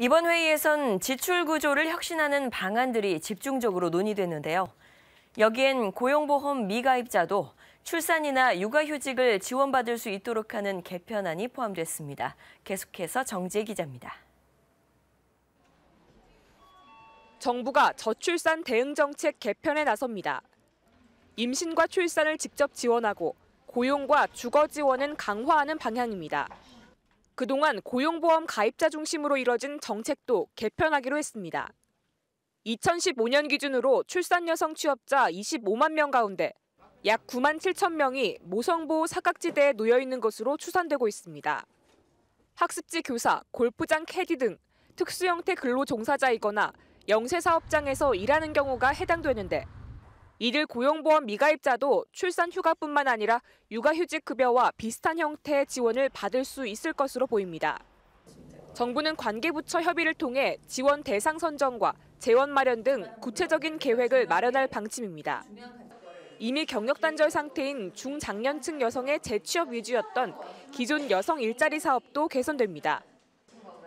이번 회의에선 지출 구조를 혁신하는 방안들이 집중적으로 논의됐는데요. 여기엔 고용보험 미가입자도 출산이나 육아휴직을 지원받을 수 있도록 하는 개편안이 포함됐습니다. 계속해서 정재 기자입니다. 정부가 저출산 대응 정책 개편에 나섭니다. 임신과 출산을 직접 지원하고 고용과 주거 지원은 강화하는 방향입니다. 그동안 고용보험 가입자 중심으로 이뤄진 정책도 개편하기로 했습니다. 2015년 기준으로 출산 여성 취업자 25만 명 가운데 약 9만 7천 명이 모성보호 사각지대에 놓여 있는 것으로 추산되고 있습니다. 학습지 교사, 골프장 캐디 등 특수 형태 근로 종사자이거나 영세 사업장에서 일하는 경우가 해당되는데 이들 고용보험 미가입자도 출산 휴가뿐만 아니라 육아휴직 급여와 비슷한 형태의 지원을 받을 수 있을 것으로 보입니다. 정부는 관계부처 협의를 통해 지원 대상 선정과 재원 마련 등 구체적인 계획을 마련할 방침입니다. 이미 경력 단절 상태인 중장년층 여성의 재취업 위주였던 기존 여성 일자리 사업도 개선됩니다.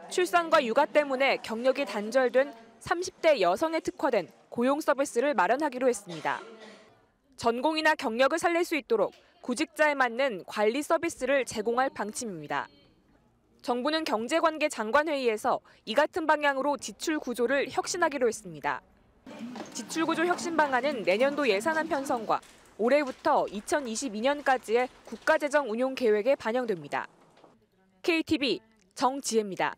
출산과 육아 때문에 경력이 단절된 30대 여성에 특화된 고용 서비스를 마련하기로 했습니다. 전공이나 경력을 살릴 수 있도록 구직자에 맞는 관리 서비스를 제공할 방침입니다. 정부는 경제관계 장관회의에서 이 같은 방향으로 지출 구조를 혁신하기로 했습니다. 지출 구조 혁신 방안은 내년도 예산안 편성과 올해부터 2022년까지의 국가재정 운용 계획에 반영됩니다. KTV 정지혜입니다.